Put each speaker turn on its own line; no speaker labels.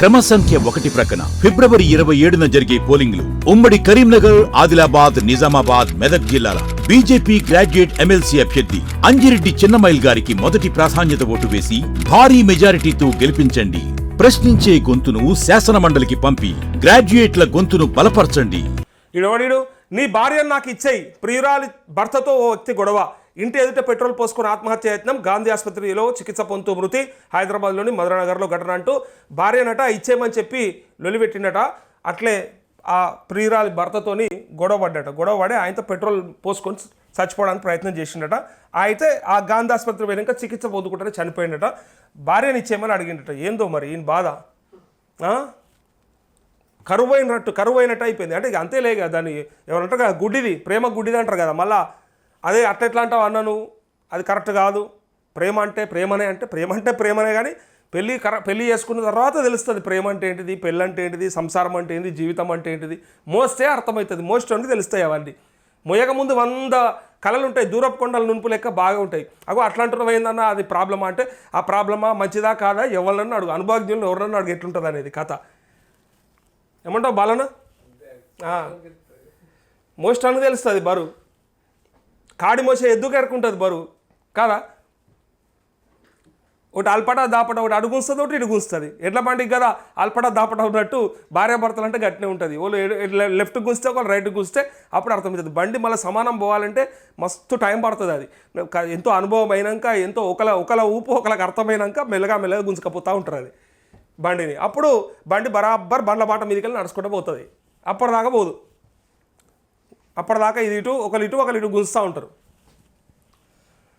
క్రమ సంఖ్య ఒకటి ప్రక్కన ఫిబ్రవరి ఇరవై ఏడున జరిగే పోలింగ్లు ఉమ్మడి కరీంనగర్ ఆదిలాబాద్ నిజామాబాద్ మెదక్ జిల్లాల బీజేపీ గ్రాడ్యుయేట్ ఎమ్మెల్సీ అభ్యర్థి అంజిరెడ్డి చిన్నమైల్ గారికి మొదటి ప్రాధాన్యత ఓటు వేసి భారీ మెజారిటీతో గెలిపించండి. ప్రశ్నించే గొంతును శాసనమండలికి పంపి గ్రాడ్యుయేట్ల గొంతును బలపరచండి.
నీ భార్య నాకు ఇచ్చేయి. ప్రియురాలి భర్తతో ఓ వ్యక్తి గొడవ. ఇంటి ఎదుట పెట్రోల్ పోసుకుని ఆత్మహత్య యత్నం గాంధీ ఆసుపత్రిలో చికిత్స పొందుతూ మృతి. హైదరాబాద్లోని మధురానగర్లో ఘటన అంటూ భార్యనట ఇచ్చేయమని చెప్పి లొలిపెట్టిండట. అట్లే ఆ ప్రియురాలి భర్తతోని గొడవ పడ్డట. గొడవ పడి ఆయనతో పెట్రోల్ పోసుకొని చచ్చిపోవడానికి ప్రయత్నం చేసిండట. అయితే ఆ గాంధీ ఆసుపత్రి వెనుక చికిత్స పొందుకుంటే చనిపోయిండట. భార్యని ఇచ్చేయమని అడిగిండట. ఏందో మరి? ఈయన బాధ. కరువైనట్టు కరువు అయినట్టు కరువు అయినట్టు అయిపోయింది. అంటే ఇక అంతేలే కదా దాన్ని ఎవరంటారు కదా గుడ్డిది ప్రేమ గుడ్డిది అంటారు కదా మళ్ళీ అదే అట్లా ఎట్లా అంటావు అన్నను అది కరెక్ట్ కాదు. ప్రేమ అంటే ప్రేమనే అంటే ప్రేమ అంటే ప్రేమనే కానీ పెళ్ళి కర పెళ్ళి చేసుకున్న తర్వాత తెలుస్తుంది ప్రేమ అంటే ఏంటిది పెళ్ళి అంటే ఏంటిది సంసారం అంటే ఏంటిది జీవితం అంటే ఏంటిది. మోస్తే అర్థమవుతుంది మోస్టోనికి తెలుస్తాయి అవన్నీ. మోయక ముందు వంద కళలు ఉంటాయి దూరపు కొండల నునుపు లెక్క బాగా ఉంటాయి. అగో అట్లాంటివి ఏందన్నా అది ప్రాబ్లమా అంటే ఆ ప్రాబ్లమా మంచిదా కాదా? ఎవరినన్నా అడుగు. అనుభవజ్ఞులు ఎవరన్నా అడుగు ఎట్లుంటుంది అనేది కథ. ఏమంటావు బాలన మోస్ట్ అని తెలుస్తుంది బరువు కాడి మోసే ఎద్దుకు ఎరుకుంటుంది బరువు. కదా? ఒకటి అల్పట దాపట ఒకటి అడుగుస్తుంది ఒకటి ఇడుగుస్తుంది ఎట్ల బండికి కదా అల్పట దాపట ఉన్నట్టు భార్యాభర్తలు అంటే గట్టినే ఉంటుంది. వాళ్ళు లెఫ్ట్ గుస్తే ఒకళ్ళు రైట్ గుస్తే అప్పుడు అర్థమవుతుంది. బండి మళ్ళీ సమానం పోవాలంటే మస్తు టైం పడుతుంది అది. ఎంతో అనుభవం అయినాక ఎంతో ఒకల ఒకల ఊపు ఒకరికి అర్థమైనాక మెల్లగా మెల్లగా గుంజుకపోతూ ఉంటారు అది బండిని. అప్పుడు బండి బరాబర్ బండ్ల బాట మీదకి వెళ్ళి నడుచుకుంటూ పోతుంది. అప్పటిదాకా పోదు. అప్పటిదాకా ఇది ఇటు ఒకరు ఇటు ఒకరు ఇటు గుంజుతూ ఉంటారు.